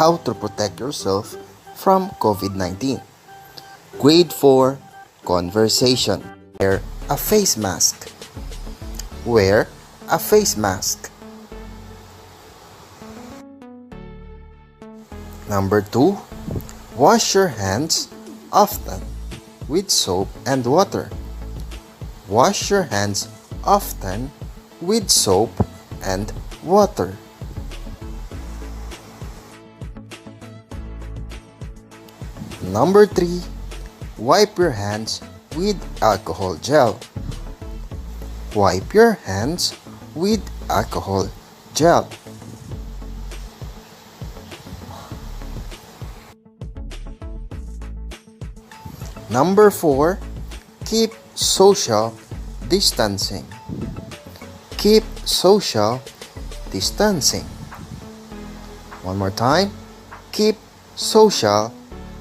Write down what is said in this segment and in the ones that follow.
how to protect yourself from COVID 19. Grade 4 Conversation. Wear a face mask. Wear a face mask. Number 2. Wash your hands often with soap and water. Wash your hands often with soap and water. Number 3. Wipe your hands with alcohol gel. Wipe your hands with alcohol gel. Number 4. Keep social distancing. Keep social distancing. One more time. Keep social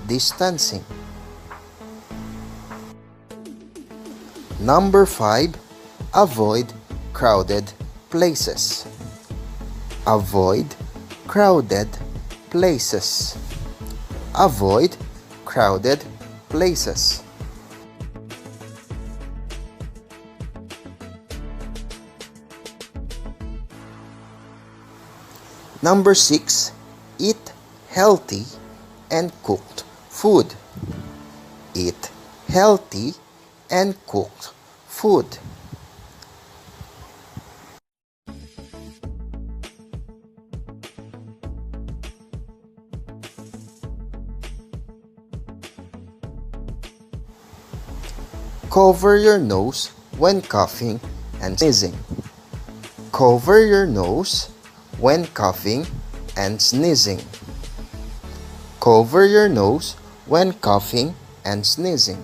distancing. Number 5. Avoid crowded places. Avoid crowded places. Avoid crowded places. Number 6. Eat healthy and cooked food. Eat healthy and cooked food. Cover your nose when coughing and sneezing. Cover your nose when coughing and sneezing. Cover your nose when coughing and sneezing.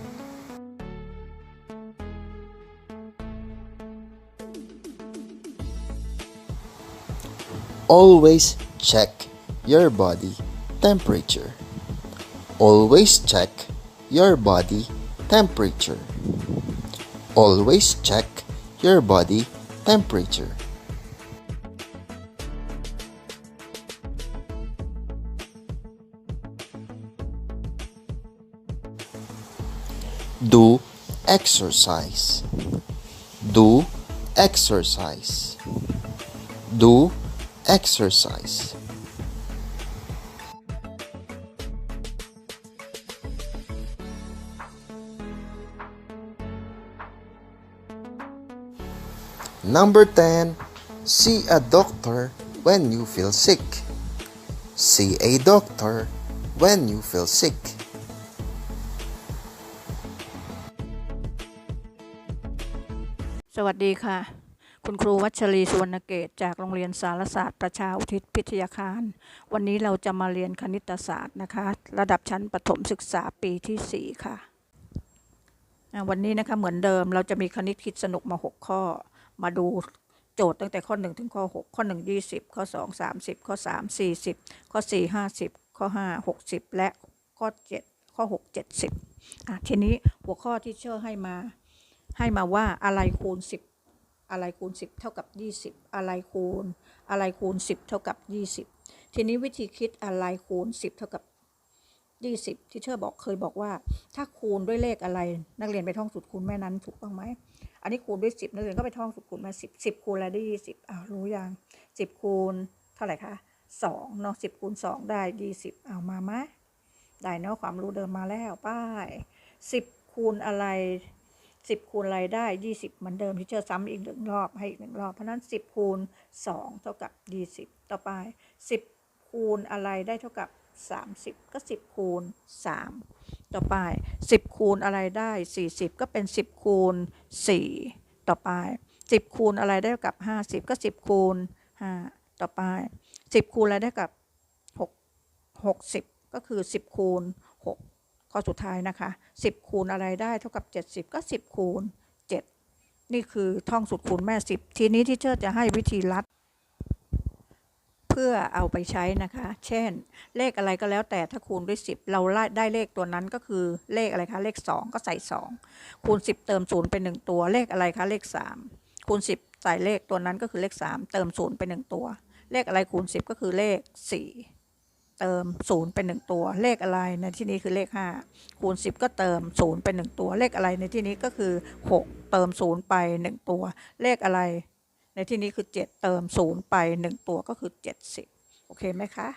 Always check your body temperature. Always check your body temperature. Always check your body temperature. Exercise. Do exercise. Do exercise. Number 10. See a doctor when you feel sick. See a doctor when you feel sick. วัสดีค่ะ คุณครูวัชรีสุวรรณเกตจากโรงเรียนสารศาสตร์ประชาอุทิศพิทยาคาร วันนี้เราจะมาเรียนคณิตศาสตร์นะคะ ระดับชั้นประถมศึกษาปีที่ 4 ค่ะอ่าวันนี้นะคะเหมือนเดิมเราจะมีคณิตคิดสนุกมา 6 ข้อ มาดูโจทย์ตั้งแต่ข้อ 1 ถึงข้อ 6 ข้อ 1 20 ข้อ 2 30 ข้อ 3 40 ข้อ 4 50 ข้อ 5 60 และข้อ 7 ข้อ 6 70อะทีนี้หัวข้อที่เชื่อให้มา ให้มาว่าอะไรคูณ 10 อะไรคูณ 10 เท่ากับ 20 อะไรคูณ อะไรคูณ 10 เท่ากับ 20 ทีนี้วิธีคิดอะไรคูณ 10 เท่ากับ 20 ที่เชอร์บอกเคยบอกว่า ถ้าคูณด้วยเลขอะไรนักเรียนไปท่องสูตรคูณแม่นั้นถูกต้องไหมอันนี้คูณด้วย 10นักเรียนก็ไปท่องสูตรคูณมา 10 10 คูณอะไรได้ 20อ้าวรู้ยัง 10 คูณเท่าไหร่คะ2เนาะ10คูณ2ได้ 20เอามาไหมได้เนาะความรู้เดิมมาแล้วป้าย 10 คูณอะไร สิบคูณอะไรได้ยี่สิบเหมือนเดิมที่เจอซ้ำอีกหนึ่งรอบให้อีกหนึ่งรอบ เพราะนั้นสิบคูณสองเท่ากับยี่สิบต่อไปสิบคูณอะไรได้เท่ากับสามสิบก็สิบคูณสามต่อไปสิบคูณอะไรได้สี่สิบก็เป็นสิบคูณสี่ต่อไปสิบคูณอะไรได้เท่ากับห้าสิบก็สิบคูณห้าต่อไปสิบคูณอะไรได้กับหกหกสิบก็คือสิบคูณ ข้อสุดท้ายนะคะ 10 คูณอะไรได้เท่ากับ 70 ก็ 10 คูณ 7 นี่คือท่องสูตรคูณแม่ 10 ทีนี้ที่เชิดจะให้วิธีลัด เพื่อเอาไปใช้นะคะ เช่น เลขอะไรก็แล้วแต่ถ้าคูณด้วย 10 เราได้เลขตัวนั้นก็คือเลขอะไรคะ เลข 2 ก็ใส่ 2 คูณ 10 เติม0เป็น 1 ตัวเลขอะไรคะเลข 3 คูณ 10 ใส่เลขตัวนั้นก็คือเลข 3 เติม0เป็น 1 ตัว เลขอะไรคูณ 10 ก็คือเลข 4 เติมศูนย์เป็นหนึ่งตัว เลขอะไรในที่นี้คือเลขห้าคูณสิบก็เติมศูนย์เป็นหนึ่งตัว เลขอะไรในที่นี้ก็คือหกเติมศูนย์ไปหนึ่งตัว เลขอะไร ในที่นี้คือเจ็ดเติมศูนย์ไปหนึ่งตัวก็คือเจ็ดสิบโอเคไหมคะ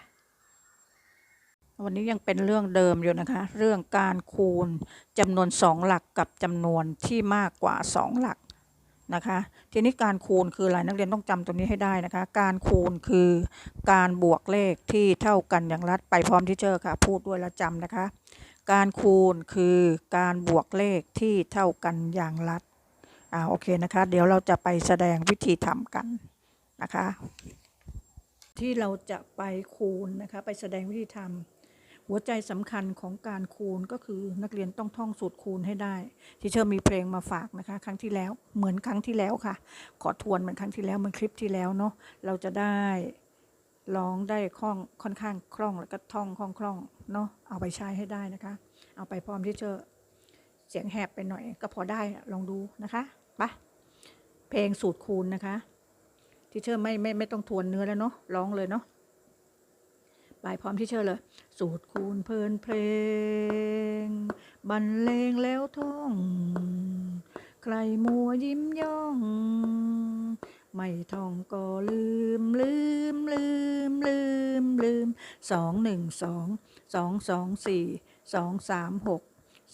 วันนี้ยังเป็นเรื่องเดิมอยู่นะคะ เรื่องการคูณจำนวนสองหลักกับจำนวนที่มากกว่าสองหลัก นะคะ ทีนี้การคูณคืออะไรนักเรียนต้องจำตัวนี้ให้ได้นะคะ การคูณคือการบวกเลขที่เท่ากันอย่างรัดไปพร้อมที่เจอค่ะ พูดด้วยแล้วจำนะคะ การคูณคือการบวกเลขที่เท่ากันอย่างรัดอ่าโอเคนะคะ เดี๋ยวเราจะไปแสดงวิธีทำกันนะคะ ที่เราจะไปคูณนะคะ ไปแสดงวิธีทำ หัวใจสำคัญของการคูณก็คือนักเรียนต้องท่องสูตรคูณให้ได้ที่เชอร์มีเพลงมาฝากนะคะ ครั้งที่แล้วเหมือนครั้งที่แล้วค่ะ ขอทวนเหมือนครั้งที่แล้วเหมันคลิปที่แล้วเนาะเราจะได้ร้องได้คล่องค่อนข้างคล่องแล้วก็ท่องคล่องคล่องเนาะเอาไปใช้ให้ได้นะคะ เอาไปพร้อมที่เชอร์เสียงแหบไปหน่อย ก็พอได้ลองดูนะคะไปะเพลงสูตรคูณนะคะที่เชอร์ไม่ไม่ไม่ต้องทวนเนื้อแล้วเนาะร้องเลยเนาะ ไปพร้อมที่เชอร์เลย สูตรคูณเพลินเพลง บรรเลงแล้วท่อง ใครมัวยิ้มย่อง ไม่ท่องก็ลืมลืมลืมลืมลืมสองหนึ่งสองสองสองสี่สองสามหก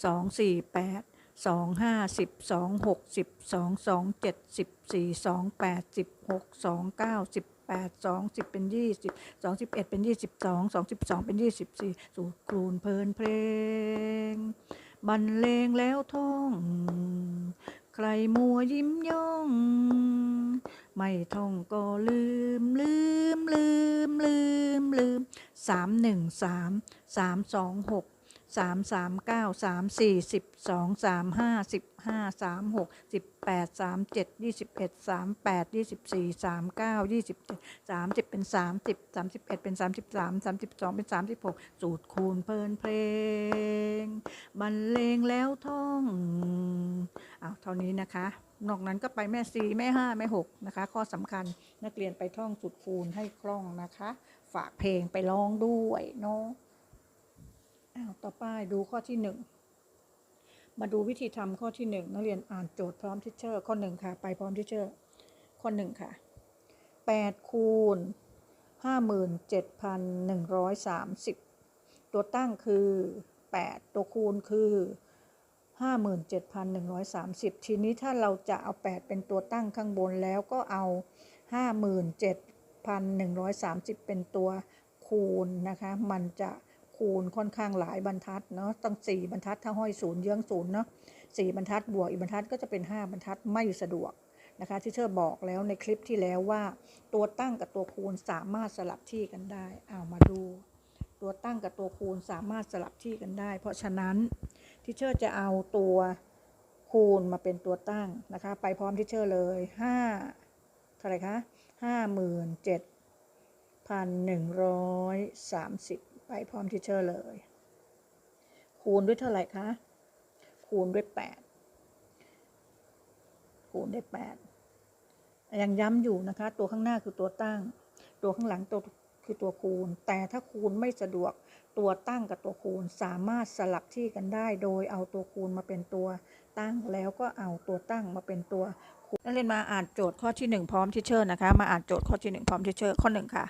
สองสี่แปดสองห้าสิบสองหกสิบสองสองเจ็ดสิบสี่สองแปดสิบหกสองเก้าสิบ แปดสองสิบเป็นยี่สิบสองสิบเอ็ดเป็นยี่สิบสองสองสิบสองเป็นยี่สิบสี่สูตรคูณเพลินเพลงบรรเลงแล้วท่อง ใครมัวยิ้มย่อง ไม่ท่องก็ลืมลืมลืมลืมลืมสามหนึ่งสามสามสองหก สามสามเก้าสามสี่สิบสองสามห้าสิบห้าสามหกสิบแปดสามเจ็ดยี่สิบเอ็ดสามแปดยี่สิบสี่สามเก้ายี่สิบเจ็ดสามสิบเป็นสามสิบสามสิบเอ็ดเป็นสามสิบสามสามสิบสองเป็นสามสิบหกสูตรคูณเพลินเพลงบรรเลงแล้วท่องอ้าวเท่านี้นะคะนอกนั้นก็ไปแม่สี่แม่ห้าแม่หกนะคะ ข้อสำคัญนักเรียนไปท่องสูตรคูณให้คล่องนะคะ ฝากเพลงไปร้องด้วยเนาะ ต่อไปดูข้อที่หนึ่งมาดูวิธีทำข้อที่หนึ่งนักเรียนอ่านโจทย์พร้อมทิชเชอร์ข้อหนึ่งค่ะ ไปพร้อมทิชเชอร์ ข้อหนึ่งค่ะแปดคูณห้าหมื่นเจ็ดพันหนึ่งร้อยสามสิบตัวตั้งคือแปดตัวคูณคือห้าหมื่นเจ็ดพันหนึ่งร้อยสามสิบทีนี้ถ้าเราจะเอาแปดเป็นตัวตั้งข้างบนแล้วก็เอาห้าหมื่นเจ็ดพันหนึ่งร้อยสามสิบเป็นตัวคูณนะคะ มันจะ คูณค่อนข้างหลายบรรทัดเนาะตั้งสี่บรรทัดถ้าห้อยศูนย์เยื้องศูนย์เนาะสี่บรรทัดบวกอีกบรรทัดก็จะเป็นห้าบรรทัดไม่สะดวกนะคะที่เชอร์บอกแล้วในคลิปที่แล้วว่า ตัวตั้งกับตัวคูณสามารถสลับที่กันได้เอามาดู ตัวตั้งกับตัวคูณสามารถสลับที่กันได้ เพราะฉะนั้นที่เชอร์จะเอาตัวคูณมาเป็นตัวตั้งนะคะ ไปพร้อมที่เชอร์เลยห้าเท่าไหร่คะห้าหมื่นเจ็ดพันหนึ่งร้อยสามสิบ ไปพร้อมที่เชอร์เลย คูณด้วยเท่าไหร่คะ คูณด้วยแปดคูณด้วยแปดยังย้ำอยู่นะคะ ตัวข้างหน้าคือตัวตั้ง ตัวข้างหลังตัวคือตัวคูณ แต่ถ้าคูณไม่สะดวกตัวตั้งกับตัวคูณ สามารถสลับที่กันได้ โดยเอาตัวคูณมาเป็นตัว ตั้งแล้วก็เอาตัวตั้งมาเป็นตัวคูณนักเรียนมาอ่านโจทย์ข้อที่หนึ่งพร้อมที่เชอร์นะคะ มาอ่านโจทย์ข้อที่หนึ่งพร้อมที่เชอร์ข้อหนึ่งค่ะ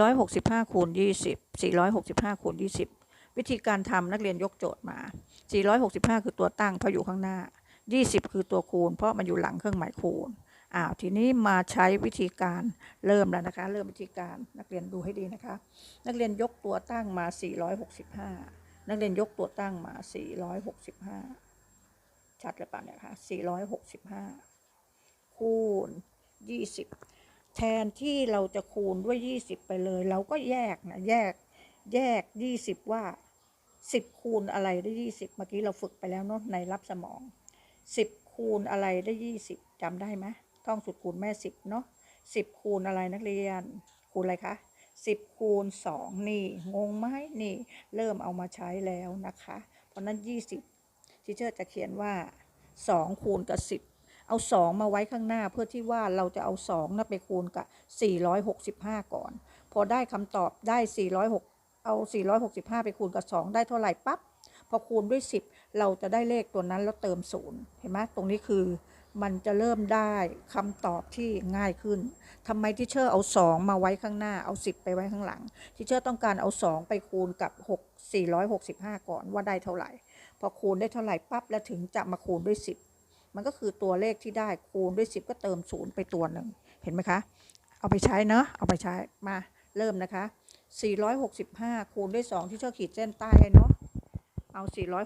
465คูณ20 465คูณ20 วิธีการทำนักเรียนยกโจทย์มา 465 คือตัวตั้งเพราะอยู่ข้างหน้า 20 คือตัวคูณ เพราะมันอยู่หลังเครื่องหมายคูณอ้าวทีนี้มาใช้วิธีการเริ่มแล้วนะคะ เริ่มวิธีการนักเรียนดูให้ดีนะคะ นักเรียนยกตัวตั้งมา 465 นักเรียนยกตัวตั้งมา 465 ชัดหรือเปล่าเนี่ยคะ465คูณ20แทนที่เราจะคูณด้วย20ไปเลย เราก็แยกนะแยกแยก20ว่า10คูณอะไรได้20เมื่อกี้เราฝึกไปแล้วเนาะในรับสมอง10คูณอะไรได้20จำได้ไหมท่องสุดคูณแม่10เนาะ10คูณอะไรนักเรียน คูณอะไรคะ10คูณ2นี่ งงไหมนี่ เริ่มเอามาใช้แล้วนะคะ เพราะนั้น20 ทีเชอร์จะเขียนว่า2คูณกับ 10 เอา 2 มาไว้ข้างหน้าเพื่อที่ว่าเราจะเอา2นะไปคูณกับ 465 ก่อน พอได้คำตอบได้ 406 เอา 465 ไปคูณกับ 2 ได้เท่าไหร่ปั๊บพอคูณด้วย 10 เราจะได้เลขตัวนั้นแล้วเติมศูนย์เห็นไหมตรงนี้คือมันจะเริ่มได้คำตอบที่ง่ายขึ้นทำไมที่เชอร์เอา 2 มาไว้ข้างหน้าเอา 10 ไปไว้ข้างหลังที่เชอร์ต้องการเอา 2 ไปคูณกับ 6 465 ก่อนว่าได้เท่าไหร่ พอคูณได้เท่าไหร่ปั๊บแล้วถึงจะมาคูณด้วย 10 มันก็คือตัวเลขที่ได้คูณด้วย 10 ก็เติมศูนย์ไปตัวหนึ่งเห็นไหมคะเอาไปใช้เนาะเอาไปใช้มาเริ่มนะคะ 465 คูณด้วย 2 ที่เชอร์ขีดเส้นใต้ให้เนาะเอา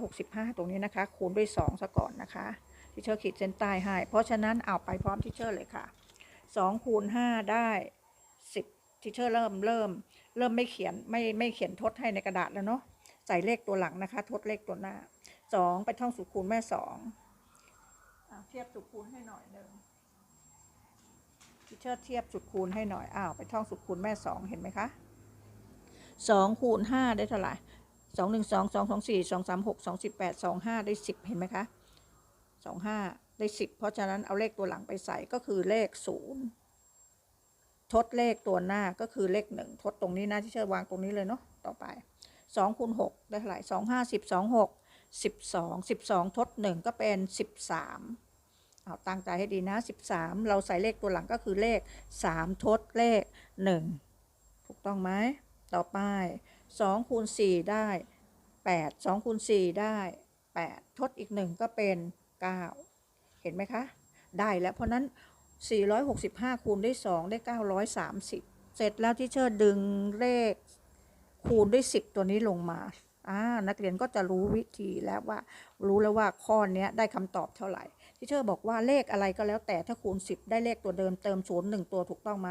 465 ตรงนี้นะคะ คูณด้วย 2 ซะก่อนนะคะ ที่เชอร์ขีดเส้นใต้ให้ เพราะฉะนั้นเอาไปพร้อมที่เชอร์เลยค่ะ 2 คูณ 5 ได้ 10 ที่เชอร์เริ่มเริ่ม เริ่มไม่เขียนไม่ไม่เขียนทดให้ในกระดาษแล้วเนาะใส่เลขตัวหลังนะคะ ทดเลขตัวหน้า 2ไปท่องสูตรคูณแม่2อะเทียบสูตรคูณให้หน่อยหนึ่งที่เชอร์เทียบสูตรคูณให้หน่อย อ้าว ไปท่องสูตรคูณแม่2เห็นไหมคะ2คูณ5ได้เท่าไหร่สองหนึ่งสองสองสองสี่สองสามหกสองสิบแปดสองห้าได้สิบเห็นไหมคะสองห้าได้สิบเพราะฉะนั้นเอาเลขตัวหลังไปใส่ก็คือเลขศูนย์ทดเลขตัวหน้าก็คือเลขหนึ่งทดตรงนี้นะที่เชิญวางตรงนี้เลยเนาะต่อไปสองคูณหกได้เท่าไหร่สองห้าสิบสองหก สิบสองสิบสองทดหนึ่งก็เป็นสิบสามเอาตั้งใจให้ดีนะสิบสามเราใส่เลขตัวหลังก็คือเลขสามทดเลขหนึ่งถูกต้องไหม ต่อไป2คูณ4ได้ 8 2คูณ4ได้ 8 ทดอีก 1 ก็เป็น 9 เห็นไหมคะ ได้แล้วเพราะนั้น 465 คูณด้วย 2 ได้ 930 เสร็จแล้วที่เชิดดึงเลขคูณด้วย 10 ตัวนี้ลงมา อ่านักเรียนก็จะรู้วิธีแล้วว่า รู้แล้วว่าข้อเนี้ได้คำตอบเท่าไหร่ที่เชอร์บอกว่าเลขอะไรก็แล้วแต่ถ้าคูณ 10 ได้เลขตัวเดิมเติมศูนย์หนึ่งตัวถูกต้องไหม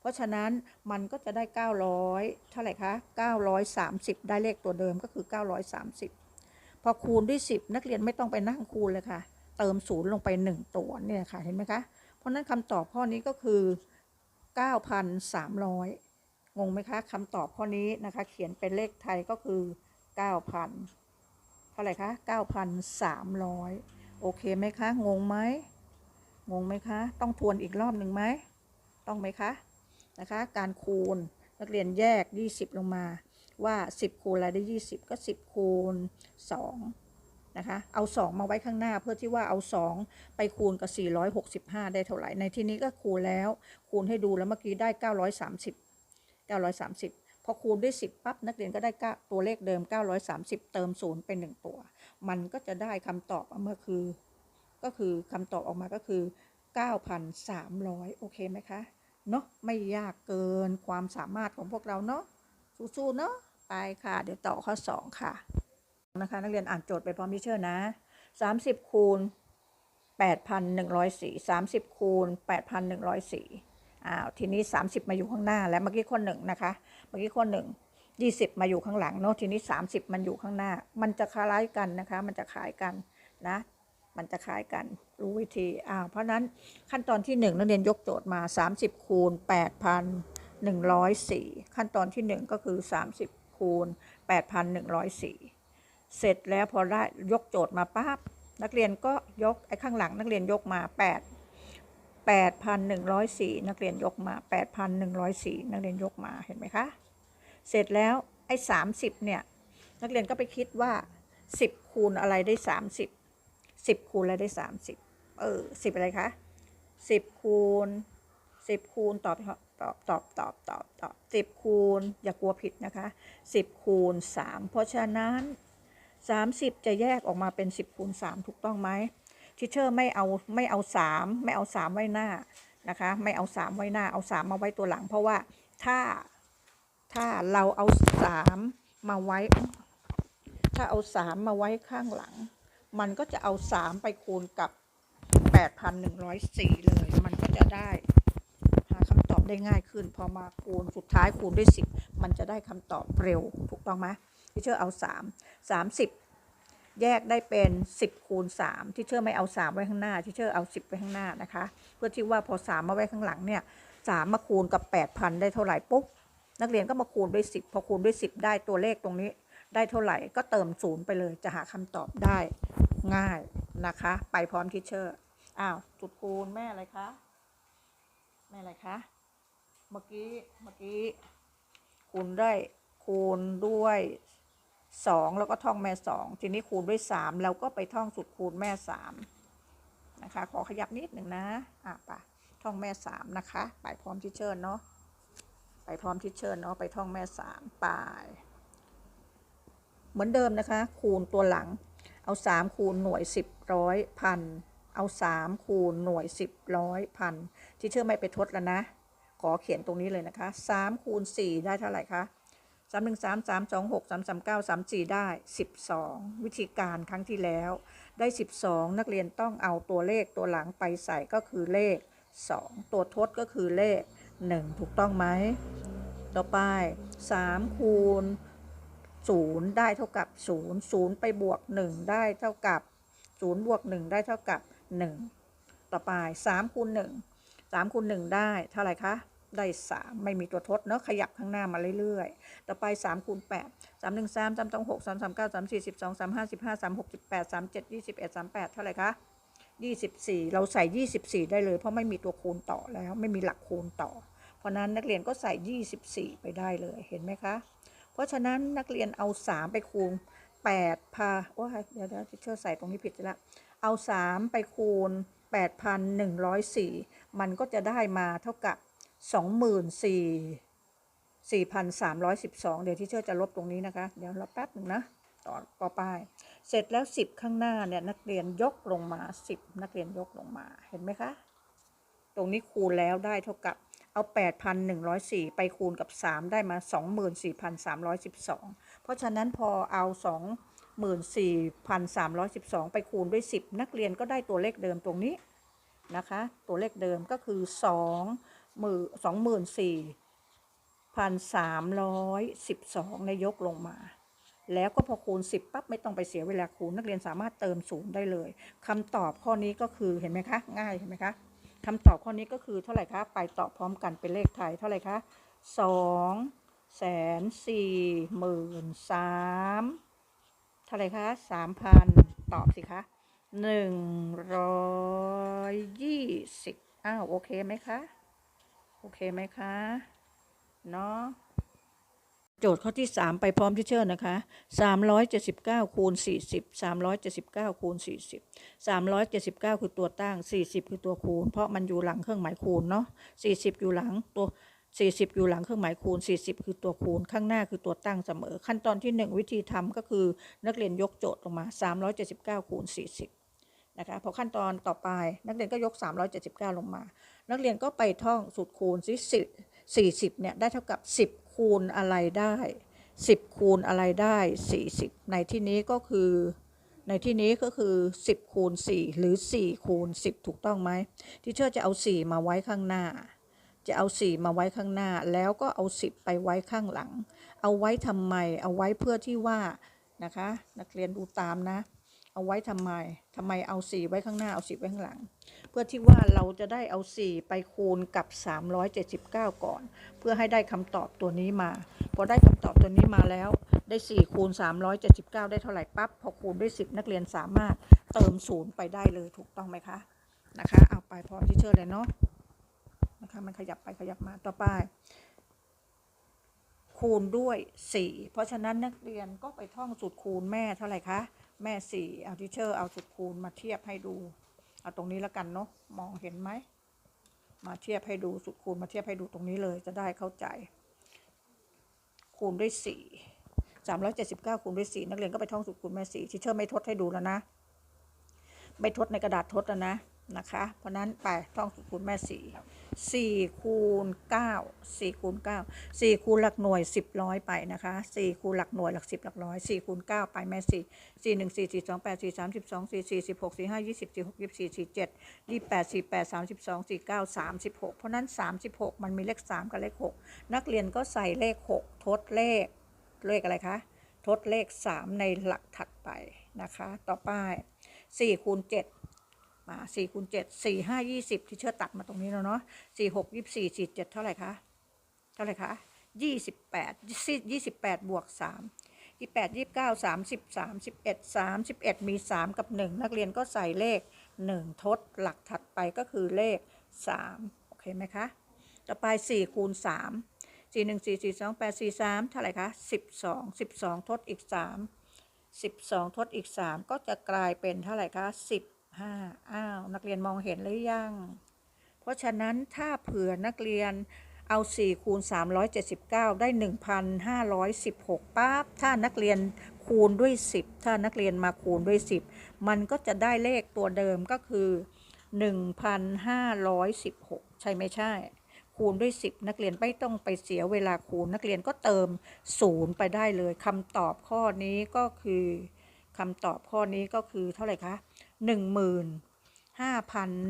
เพราะฉะนั้นมันก็จะได้ 900 เท่าไหร่คะ930 ได้เลขตัวเดิมก็คือ 930 พอคูณด้วย 10 นักเรียนไม่ต้องไปนั่งคูณเลยค่ะ เติมศูนย์ลงไป 1 ตัวเนี่ยค่ะเห็นไหมคะ เพราะฉะนั้นคำตอบข้อนี้ก็คือ 9,300 งงไหมคะคำตอบข้อนี้นะคะ เขียนเป็นเลขไทยก็คือ 9,000เท่าไหร่คะ9,300โอเคไหมคะ งงไหมงงไหมคะ ต้องทวนอีกรอบหนึ่งไหม ต้องไหมคะนะคะ การคูณนักเรียนแยก 20 ลงมาว่า 10 คูณอะไรได้ 20 ก็ 10 คูณ2นะคะ เอา 2 มาไว้ข้างหน้าเพื่อที่ว่าเอา 2 ไปคูณกับ 465 ได้เท่าไหร่ ในที่นี้ก็คูณแล้ว คูณให้ดูแล้วเมื่อกี้ได้ 930 930 พอคูณด้วย 10ปั๊บนักเรียนก็ได้ตัวเลขเดิม 930 เติม0เป็น1ตัว มันก็จะได้คำตอบออกมาคือ ก็คือคำตอบออกมาก็คือ 9,300 โอเคไหมคะ เนาะไม่ยากเกินความสามารถของพวกเราเนาะสู้ๆเนาะไปค่ะ เดี๋ยวต่อข้อ 2 ค่ะนะคะนักเรียนอ่านโจทย์ไปพร้อมพิเชอร์นะ 30 คูณ 8,104 30 คูณ 8,104อ้าวทีนี้ 30 มาอยู่ข้างหน้าแล้วเมื่อกี้ข้อหนึ่งนะคะ มื่อกี้ข้อหนึ่ง20มาอยู่ข้างหลังเนาะทีนี้30มันอยู่ข้างหน้า มันจะคล้ายกันนะคะ มันจะคล้ายกันนะ มันจะคล้ายกันรู้วิธีอ่าเพราะนั้นขั้นตอนที่1นักเรียนยกโจทย์มา30คูณ8,104ขั้นตอนที่1ก็คือ30คูณ8,104เสร็จแล้วพอได้ยกโจทย์มาปั๊บนักเรียนก็ยกไอ้ข้างหลังนักเรียนยกมา8 8,104 นักเรียนยกมา 8,104 นักเรียนยกมา เห็นไหมคะ เสร็จแล้วไอ้30เนี่ย นักเรียนก็ไปคิดว่า10คูณอะไรได้30 10คูณอะไรได้30เออ10อะไรคะ10คูณ10คูณตอบตอบตอบตอบตอบตอบ10คูณ อย่ากลัวผิดนะคะ10คูณ3เพราะฉะนั้น30จะแยกออกมาเป็น10คูณ3ถูกต้องไหมทิเชอร์ไม่เอาไม่เอา3ไม่เอา3ไว้หน้านะคะ ไม่เอา3ไว้หน้าเอา3มาไว้ตัวหลัง เพราะว่าถ้า ถ้าเราเอา3มมาไว้ ถ้าเอา3มมาไว้ข้างหลัง มันก็จะเอา3ไปคูณกับ8,104เลย มันก็จะได้หาคำตอบได้ง่ายขึ้น พอมาคูณสุดท้ายคูณด้วย10มันจะได้คำตอบเร็ว ถูกต้องไหมที่เชื่อเอา3 30แยกได้เป็น 10คูณ3ที่เชื่อไม่เอา 3 ไว้ข้างหน้าที่เชื่อเอา 10 ไว้ข้างหน้านะคะ เพื่อที่ว่าพอ 3 มาไว้ข้างหลังเนี่ย3มาคูณกับ 8,000 ได้เท่าไหร่ปุ๊บ นักเรียนก็มาคูณด้วย 10 พอคูณด้วย 10 ได้ตัวเลขตรงนี้ ได้เท่าไหร่ก็เติมศูนย์ไปเลย จะหาคำตอบได้ง่ายนะคะ ไปพร้อมทิเชอร์อ้าวจุดคูณแม่อะไรคะแม่อะไรคะเมื่อกี้เมื่อกี้คูณได้คูณด้วยสองแล้วก็ท่องแม่สองทีนี้คูณด้วยสามแล้วก็ไปท่องสุดคูณแม่สามนะคะ ขอขยับนิดหนึ่งนะ อะไปท่องแม่สามนะคะ ไปพร้อมที่เชิญเนาะ ไปพร้อมที่เชิญเนาะไปท่องแม่สามไปเหมือนเดิมนะคะ คูณตัวหลัง เอาสามคูณหน่วยสิบร้อยพัน เอาสามคูณหน่วยสิบร้อยพันที่เชื่อไม่ไปทดแล้วนะ ขอเขียนตรงนี้เลยนะคะสามคูณสี่ได้เท่าไหร่คะสามหนึ่งสามสามสองหกสามสามเก้าสามสี่ได้สิบสองวิธีการครั้งที่แล้ว ได้สิบสองนักเรียนต้องเอาตัวเลขตัวหลังไปใส่ก็คือเลขสองตัวทดก็คือเลข หนึ่งถูกต้องไหม ต่อไปสามคูณศูนย์ได้เท่ากับศูนย์ศูนย์ไปบวกหนึ่งได้เท่ากับศูนย์บวกหนึ่งได้เท่ากับหนึ่งต่อไปสามคูณหนึ่งสามคูณหนึ่งได้เท่าไหร่คะ ได้สามไม่มีตัวทดเนาะขยับข้างหน้ามาเรื่อยๆ ต่อไปสามคูณแปดสามหนึ่งสามสามสองหกสามสามเก้าสามสี่สิบสองสามห้าสิบห้าสามหกสิบแปดสามเจ็ดยี่สิบเอ็ดสามแปดเท่าไหร่คะ ยี่สิบสี่เราใส่ยี่สิบสี่ได้เลย เพราะไม่มีตัวคูณต่อแล้ว ไม่มีหลักคูณต่อ เพราะนั้นนักเรียนก็ใส่ยี่สิบสี่ไปได้เลยเห็นไหมคะ เพราะฉะนั้นนักเรียนเอา 3 ไปคูณ8พาว่าเดี๋ยวเดี๋ยวทิเชอร์ใส่ตรงนี้ผิดแล้วเอา 3 ไปคูณ 8,104 มันก็จะได้มาเท่ากับ 24,312 เดี๋ยวที่เชอร์จะลบตรงนี้นะคะ เดี๋ยวรอแป๊บหนึ่งนะ ต่อต่อไป เสร็จแล้ว 10 ข้างหน้าเนี่ยนักเรียนยกลงมา 10 นักเรียนยกลงมาเห็นไหมคะ ตรงนี้คูณแล้วได้เท่ากับเอา 8,104 ไปคูณกับ 3 ได้มา 24,312 เพราะฉะนั้นพอเอา 24,312 ไปคูณด้วย 10 นักเรียนก็ได้ตัวเลขเดิมตรงนี้นะคะ ตัวเลขเดิมก็คือ2หมื่น24,312 ในยกลงมา แล้วก็พอคูณ 10ปั๊บไม่ต้องไปเสียเวลาคูณ นักเรียนสามารถเติมศูนย์ได้เลยคำตอบข้อนี้ก็คือเห็นไหมคะ ง่ายเห็นไหมคะคำตอบข้อนี้ก็คือเท่าไหร่คะ ไปตอบพร้อมกันเป็นเลขไทยเท่าไหร่คะสองแสนสี่หมื่นสามเท่าไหร่คะสามพันตอบสิคะหนึ่งร้อยยี่สิบอ้าว โอเคไหมคะ โอเคไหมคะ เนาะ โจทย์ข้อที่ 3 ไปพร้อมที่เชิญนะคะ 379คูณ40 379คูณ40 379 คือตัวตั้ง 40 คือตัวคูณ เพราะมันอยู่หลังเครื่องหมายคูณเนาะ40 อยู่หลังตัว40 อยู่หลังเครื่องหมายคูณ 40 คือตัวคูณ ข้างหน้าคือตัวตั้งเสมอ ขั้นตอนที่ 1 วิธีทำก็คือนักเรียนยกโจทย์ลงมา 379คูณ40 นะคะ พอขั้นตอนต่อไปนักเรียนก็ยก 379 ลงมา นักเรียนก็ไปท่องสูตรคูณสิ40 เนี่ยได้เท่ากับ 10 คูณอะไรได้ 10 คูณอะไรได้ 40 ในที่นี้ก็คือ ในที่นี้ก็คือ 10 คูณ 4 หรือ 4 คูณ 10 ถูกต้องไหมที่เชื่อจะเอา 4 มาไว้ข้างหน้า จะเอา 4 มาไว้ข้างหน้า แล้วก็เอา 10 ไปไว้ข้างหลัง เอาไว้ทำไม เอาไว้เพื่อที่ว่านะคะ นักเรียนดูตามนะ เอาไว้ทำไมทำไมเอา4ไว้ข้างหน้าเอา10ไว้ข้างหลัง เพื่อที่ว่าเราจะได้เอา4ไปคูณกับ379ก่อน เพื่อให้ได้คำตอบตัวนี้มา พอได้คำตอบตัวนี้มาแล้วได้4คูณ379ได้เท่าไหร่ปั๊บพอคูณด้วย10นักเรียนสามารถเติมศูนย์ไปได้เลยถูกต้องไหมคะนะคะเอาไปพอที่เชิญเลยเนาะนะคะมันขยับไปขยับมาต่อไปคูณด้วย 4 เพราะฉะนั้นนักเรียนก็ไปท่องสูตรคูณแม่เท่าไหร่คะ แม่สี่เอาทิเชอร์เอาสุดคูณมาเทียบให้ดู เอาตรงนี้แล้วกันเนาะมองเห็นไหม มาเทียบให้ดูสุดคูณมาเทียบให้ดูตรงนี้เลยจะได้เข้าใจ คูณด้วยสี่สามร้อยเจ็ดสิบเก้าคูณด้วยสี่นักเรียนก็ไปท่องสูตรคูณแม่4ที่เชอร์ไม่ทดให้ดูแล้วนะ ไม่ทดในกระดาษทดแล้วนะ นะคะ เพราะนั้นไปต้องสูตรคูณแม่สี่สี่คูณเก้าสี่คูณเก้าสี่คูณหลักหน่วยสิบร้อยไปนะคะสี่คูณหลักหน่วยหลักสิบหลักร้อยสี่คูณเก้าไปแม่สี่สี่หนึ่งสี่สี่สองแปดสี่สามสิบสองสี่สี่สิบหกสี่ห้ายี่สิบสี่หกยี่สี่สี่เจ็ดยี่แปดสี่แปดสามสิบสองสี่เก้าสามสิบหกเพราะนั้นสามสิบหกมันมีเลขสามกับเลขหกนักเรียนก็ใส่เลขหกทดเลขเลขอะไรคะทดเลขสามในหลักถัดไปนะคะ ต่อไปสี่คูณเจ็ด มา4คูณ7 4 5 20 ที่เชื่อตัดมาตรงนี้แล้วเนาะ4 6 24 4 7 เท่าไหร่คะ เท่าไหร่คะ 28 28 บวก 3 28 29 30 31 31 มี 3 กับ 1 นักเรียนก็ใส่เลข 1 ทดหลักถัดไปก็คือเลข 3 โอเคไหมคะ ต่อไป 4 คูณ3สี่หนึ่งสี่สี่สองแปดสี่สามเท่าไหร่คะสิบสองสิบสองทดอีกสามสิบสองทดอีกสามก็จะกลายเป็นเท่าไหร่คะสิบ ห้าอ้าว นักเรียนมองเห็นหรือยัง เพราะฉะนั้นถ้าเผื่อนักเรียนเอา4คูณ379 ได้ 1,516ปั๊บถ้านักเรียนคูณด้วย 10 ถ้านักเรียนมาคูณด้วย 10 มันก็จะได้เลขตัวเดิมก็คือ 1,516 ใช่ไม่ใช่ คูณด้วย 10 นักเรียนไม่ต้องไปเสียเวลาคูณนักเรียนก็เติม 0 ไปได้เลยคำตอบข้อนี้ก็คือ คำตอบข้อนี้ก็คือเท่าไหร่คะ15,160ห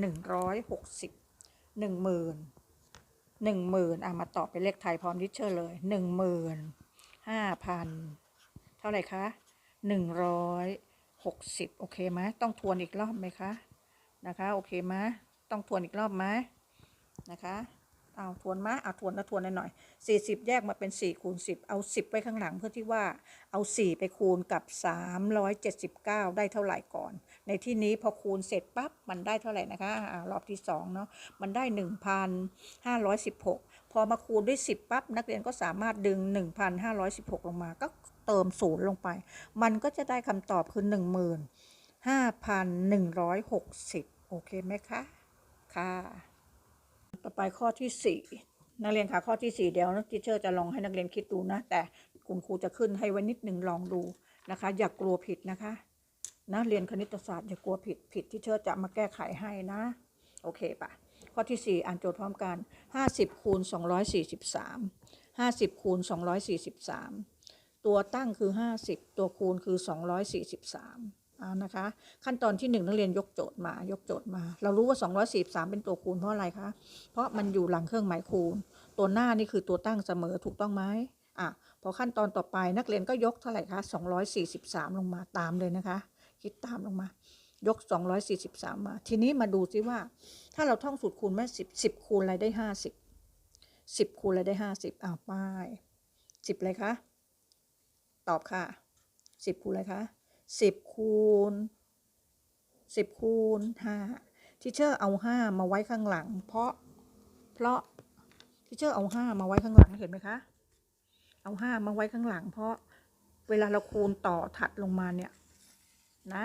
นึ่งร้อยหกสิบหนึ่งหมื่นหนึ่งหมื่นเอะมาตอบเป็นเลขไทยพร้อมดิเชอร์เลยหนึ่งหมื่นห้าพันเท่าไหร่คะหนึ่งร้อยหกสิบโอเคไหมต้องทวนอีกรอบไหมคะนะคะโอเคไหมต้องทวนอีกรอบไหมนะคะ เอาทวนมาเอาทวนแล้วทวนหน่อยสี่สิบแยกมาเป็นสี่คูณสิบเอาสิบไว้ข้างหลังเพื่อที่ว่าเอาสี่ไปคูณกับสามร้อยเจ็ดสิบเก้าได้เท่าไหร่ก่อน ในที่นี้พอคูณเสร็จปั๊บมันได้เท่าไหร่นะคะอรอบที่สองเนาะมันได้1,516พอมาคูณด้วย10ปั๊บนักเรียนก็สามารถดึง1,516ลงมาก็เติมศูนย์ลงไป มันก็จะได้คำตอบคือ15,160โอเคไหมคะ ค่ะ ต่อไปข้อที่ 4 นักเรียนคะข้อที่ 4 เดี๋ยวทิเชอร์จะลองให้นักเรียนคิดดูนะ แต่คุณครูจะขึ้นให้ไว้นิดหนึ่งลองดูนะคะ อย่ากลัวผิดนะคะนะเรียนคณิตศาสตร์อย่ากลัวผิดผิดที่เชิดจะมาแก้ไขให้นะ โอเคปะข้อที่ 4 อ่านโจทย์พร้อมกัน 50คูณ243 50คูณ243 ตัวตั้งคือ 50 ตัวคูณคือ 243 อ่านะคะ ขั้นตอนที่1นักเรียนยกโจทย์มายกโจทย์มา เรารู้ว่า 243 เป็นตัวคูณเพราะอะไรคะ เพราะมันอยู่หลังเครื่องหมายคูณ ตัวหน้านี่คือตัวตั้งเสมอถูกต้องไหมอะพอขั้นตอนต่อไปนักเรียนก็ยกเท่าไหร่คะ 243 ลงมาตามเลยนะคะ คิดตามลงมา ยก 243 มา ทีนี้มาดูซิว่า ถ้าเราท่องสูตรคูณแม่10 10 คูณอะไรได้ 50 10 คูณอะไรได้ 50อ้าวป้าย 10อะไรคะ ตอบค่ะ 10 คูณอะไรคะ 10คูณ10คูณ5ทีเชอร์เอา5มาไว้ข้างหลัง เพราะเพราะทีเชอร์เอา5มาไว้ข้างหลังเห็นไหมคะ เอา5มาไว้ข้างหลัง เพราะเวลาเราคูณต่อถัดลงมาเนี่ยนะ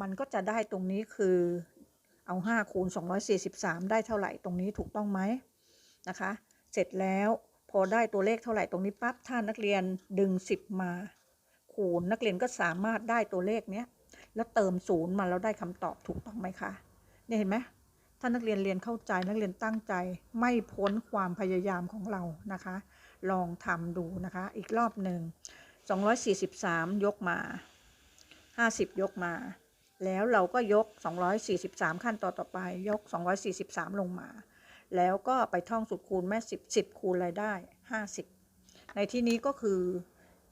มันก็จะได้ตรงนี้คือเอา5คูณ243ได้เท่าไหร่ตรงนี้ถูกต้องไหมนะคะ เสร็จแล้วพอได้ตัวเลขเท่าไหร่ตรงนี้ปั๊บถ้านักเรียนดึง10มา คูณ นักเรียนก็สามารถได้ตัวเลขเนี้ยแล้วเติมศูนย์มาแล้วได้คำตอบถูกต้องไหมคะเนี่ยเห็นไหมถ้านักเรียนเรียนเข้าใจนักเรียนตั้งใจไม่พ้นความพยายามของเรานะคะ ลองทำดูนะคะ อีกรอบหนึ่ง 243 ยกมา 50 ยกมา แล้วเราก็ยก 243 ขั้นต่อต่อไป ยก 243 ลงมา แล้วก็ไปท่องสูตรคูณแม่ 10 10 คูณอะไรได้ 50 ในที่นี้ก็คือ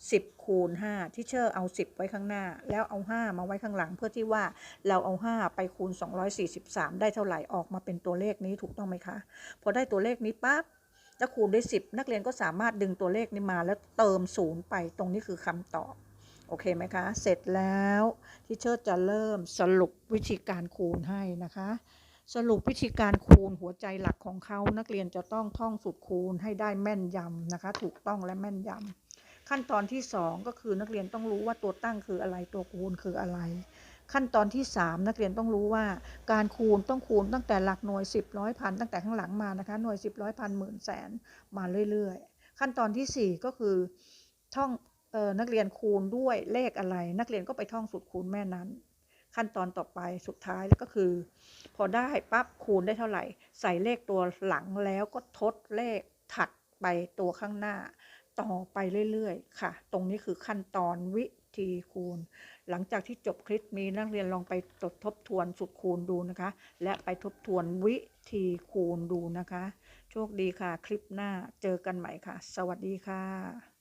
10คูณ5ที่เชอร์เอา 10 ไว้ข้างหน้า แล้วเอา 5 มาไว้ข้างหลัง เพื่อที่ว่าเราเอา 5 ไปคูณ 243 ได้เท่าไหร่ออกมาเป็นตัวเลขนี้ถูกต้องไหมคะ พอได้ตัวเลขนี้ปั๊บจะคูณด้วย 10 นักเรียนก็สามารถดึงตัวเลขนี้มาแล้วเติมศูนย์ไปตรงนี้คือคำตอบโอเคไหมคะ เสร็จแล้วที่เชิดจะเริ่มสรุปวิธีการคูณให้นะคะ สรุปวิธีการคูณหัวใจหลักของเขานักเรียนจะต้องท่องสูตรคูณให้ได้แม่นยำนะคะ ถูกต้องและแม่นยำ ขั้นตอนที่ 2 ก็คือนักเรียนต้องรู้ว่าตัวตั้งคืออะไรตัวคูณคืออะไร ขั้นตอนที่ 3 นักเรียนต้องรู้ว่าการคูณต้องคูณตั้งแต่หลักหน่วย 10ร้อยพันตั้งแต่ข้างหลังมานะคะหน่วย 10ร้อยพันหมื่นแสนมาเรื่อยๆ ขั้นตอนทีสี่4 ก็คือท่องออนักเรียนคูณด้วยเลขอะไร นักเรียนก็ไปท่องสูตรคูณแม่นั้น ขั้นตอนต่อไปสุดท้ายแล้วก็คือ พอได้ปั๊บคูณได้เท่าไหร่ ใส่เลขตัวหลังแล้วก็ทดเลขถัดไปตัวข้างหน้า ต่อไปเรื่อยๆ ค่ะ ตรงนี้คือขั้นตอนวิธีคูณ หลังจากที่จบคลิปนี้นักเรียนลองไปจดทบทวนสุดคูณดูนะคะ และไปทบทวนวิธีคูณดูนะคะ โชคดีค่ะ คลิปหน้าเจอกันใหม่ค่ะ สวัสดีค่ะ